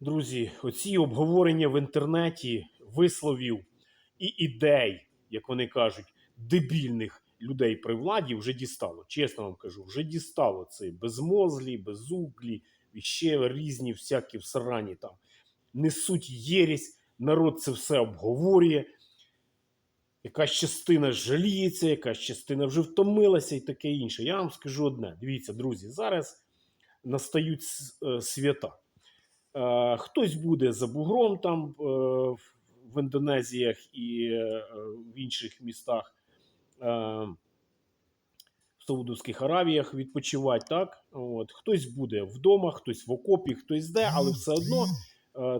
Друзі, оці обговорення в інтернеті висловів і ідей, як вони кажуть, дебільних людей при владі вже дістало. Чесно вам кажу, вже дістало це безмозлі, безуглі, і ще різні всякі всрані там несуть єресь, народ це все обговорює. Якась частина жаліється, якась частина вже втомилася і таке інше. Я вам скажу одне: дивіться, друзі, зараз настають е, свята. Е, Хтось буде за бугром там е, в- Індонезіях і е, в інших містах, в Саудовських Аравіях відпочивати, так? От. Хтось буде вдома, хтось в окопі, хтось де, але все одно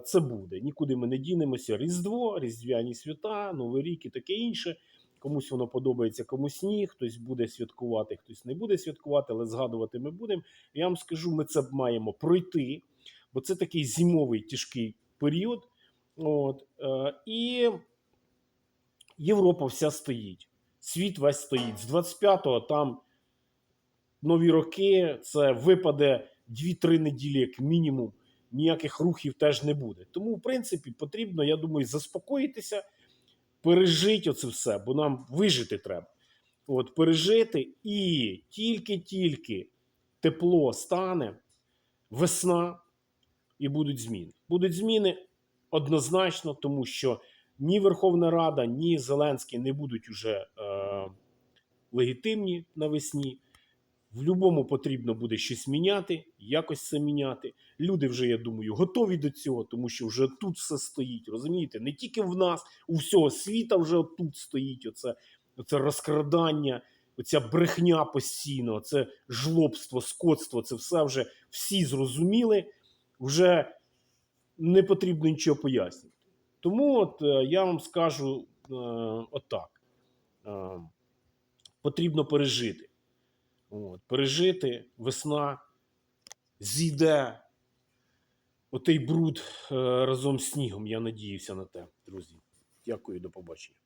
це буде. Нікуди ми не дінемося. Різдво, Різдвяні свята, Новий рік і таке інше. Комусь воно подобається, комусь ні. Хтось буде святкувати, хтось не буде святкувати, але згадувати ми будемо. Я вам скажу, ми це маємо пройти, бо це такий зимовий тяжкий період. От, е, і Європа вся стоїть. Світ весь стоїть. З 25-го там нові роки, це випаде 2-3 неділі, як мінімум. Ніяких рухів теж не буде. Тому, в принципі, потрібно, я думаю, заспокоїтися, пережити оце все, бо нам вижити треба. От, пережити, і тільки-тільки тепло стане, весна, і будуть зміни. Будуть зміни однозначно, тому що ні Верховна Рада, ні Зеленський не будуть уже е, легітимні навесні. В будь-якому потрібно буде щось міняти, якось це міняти. Люди вже, я думаю, готові до цього, тому що вже тут все стоїть. Розумієте, не тільки в нас, у всього світа вже тут стоїть оце, оце розкрадання, оця брехня постійно, це жлобство, скотство. Це все вже всі зрозуміли. Вже не потрібно нічого пояснювати. Тому от е, я вам скажу е, отак: е, потрібно пережити. От, пережити весна, зійде отей бруд е, разом з снігом. Я надіюся на те, друзі. Дякую, до побачення.